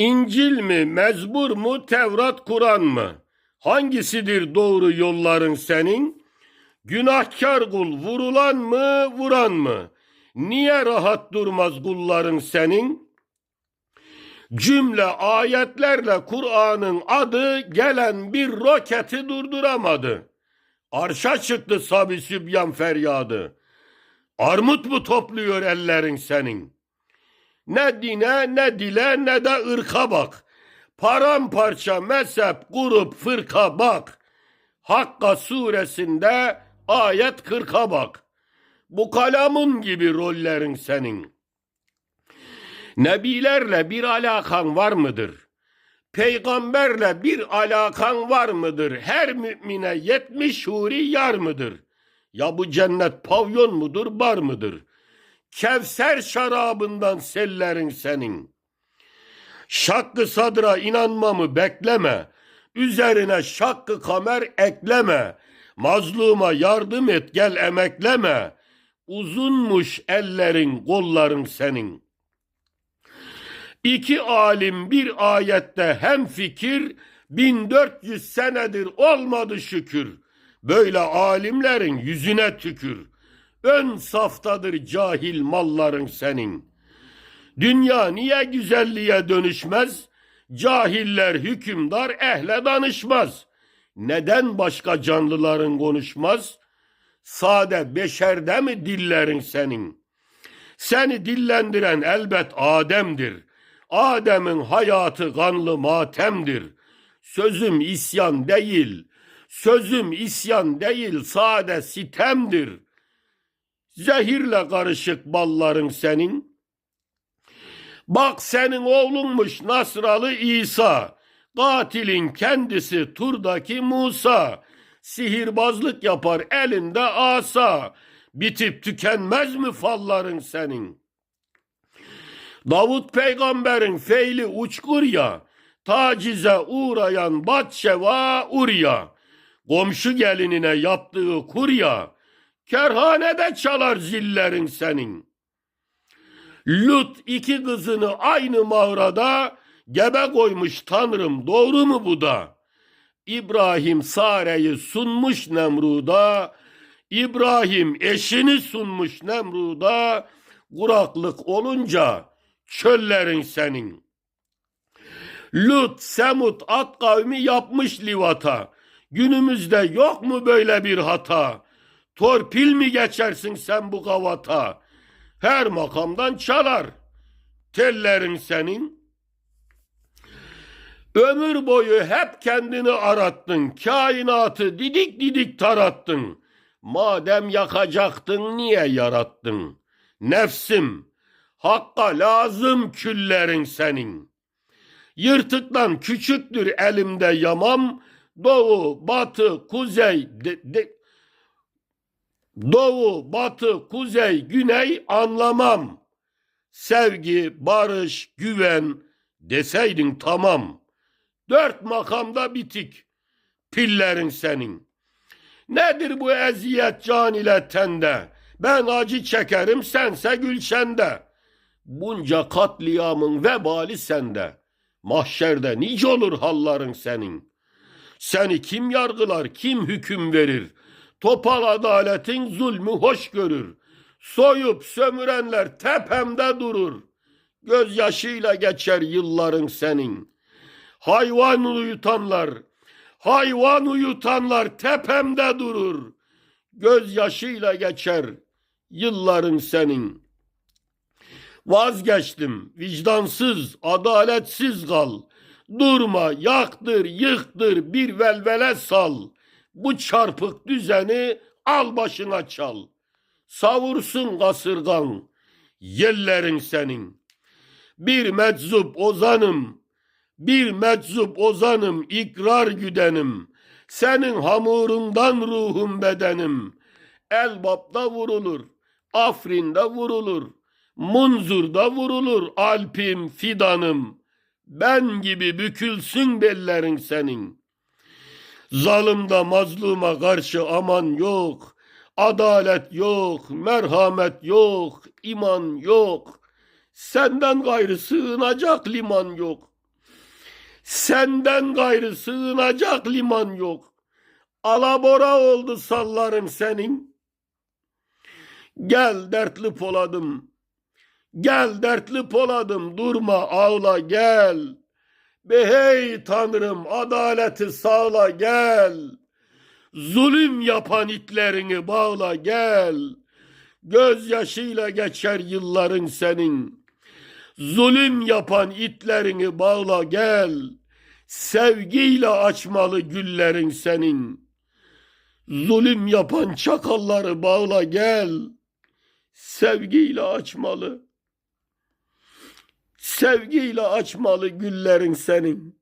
İncil mi, mezbur mu, Tevrat, Kur'an mı? Hangisidir doğru yolların senin? Günahkar kul vurulan mı, vuran mı? Niye rahat durmaz kulların senin? Cümle ayetlerle Kur'an'ın adı gelen bir roketi durduramadı. Arşa çıktı sabi sübyan feryadı. Armut mu topluyor ellerin senin? Ne dine ne dile ne de ırka bak. Paramparça mezhep grup fırka bak. Hakka suresinde ayet 40'a bak. Bu kalamun gibi rollerin senin. Nebilerle bir alakan var mıdır? Peygamberle bir alakan var mıdır? Her mümine yetmiş huri yar mıdır? Ya bu cennet pavyon mudur, bar mıdır? Kevser şarabından sellerin senin. Şakkı sadra inanmamı bekleme. Üzerine şakkı kamer ekleme. Mazluma yardım et gel emekleme. Uzunmuş ellerin kolların senin. İki alim bir ayette hem fikir 1400 senedir olmadı şükür. Böyle alimlerin yüzüne tükür. Ön saftadır cahil malların senin. Dünya niye güzelliğe dönüşmez? Cahiller hükümdar ehle danışmaz. Neden başka canlıların konuşmaz? Sade beşerde mi dillerin senin? Seni dillendiren elbet Adem'dir. Adem'in hayatı kanlı matemdir. Sözüm isyan değil, sözüm isyan değil, sade sitemdir. Zehirle karışık balların senin. Bak senin oğlunmuş Nasralı İsa. Katilin kendisi Tur'daki Musa. Sihirbazlık yapar elinde asa. Bitip tükenmez mi falların senin? Davut peygamberin feyli uçkur ya. Tacize uğrayan Batşeva Urya. Komşu gelinine yaptığı kurya. Kerhanede çalar zillerin senin. Lut iki kızını aynı mağarada gebe koymuş tanrım doğru mu bu da? İbrahim Sare'yi sunmuş Nemrud'a, İbrahim eşini sunmuş Nemrud'a, kuraklık olunca çöllerin senin. Lut, Semut, at kavmi yapmış livata. Günümüzde yok mu böyle bir hata? Torpil mi geçersin sen bu kavata? Her makamdan çalar. Tellerin senin. Ömür boyu hep kendini arattın. Kainatı didik didik tarattın. Madem yakacaktın niye yarattın? Nefsim, hakka lazım küllerin senin. Yırtıktan küçüktür elimde yamam. Doğu, batı, kuzey, de, de, Doğu, batı, kuzey, güney anlamam. Sevgi, barış, güven deseydin tamam. Dört makamda bitik. Pillerin senin. Nedir bu eziyet can ile tende? Ben acı çekerim sense gülşende. Bunca katliamın vebali sende. Mahşerde nice olur halların senin. Seni kim yargılar, kim hüküm verir? Topal adaletin zulmü hoş görür. Soyup sömürenler tepemde durur. Gözyaşıyla geçer yılların senin. Hayvan uyutanlar, hayvan uyutanlar tepemde durur. Gözyaşıyla geçer yılların senin. Vazgeçtim, vicdansız, adaletsiz kal. Durma, yaktır, yıktır, bir velvele sal. Bu çarpık düzeni al başına çal. Savursun kasırgan, yerlerin senin. Bir meczup ozanım, bir meczup ozanım, ikrar güdenim. Senin hamurundan ruhum bedenim. Elbap'ta vurulur, Afrin'de vurulur, Munzur'da vurulur, Alp'im, fidanım. Ben gibi bükülsün bellerin senin.'' Zalimde mazluma karşı aman yok. Adalet yok, merhamet yok, iman yok. Senden gayrı sığınacak liman yok. Senden gayrı sığınacak liman yok. Alabora oldu salların senin. Gel dertli poladım. Gel dertli poladım durma ağla gel. Be hey tanrım adaleti sağla gel. Zulüm yapan itlerini bağla gel. Gözyaşıyla geçer yılların senin. Zulüm yapan itlerini bağla gel. Sevgiyle açmalı güllerin senin. Zulüm yapan çakalları bağla gel. Sevgiyle açmalı. Sevgiyle açmalı güllerin senin.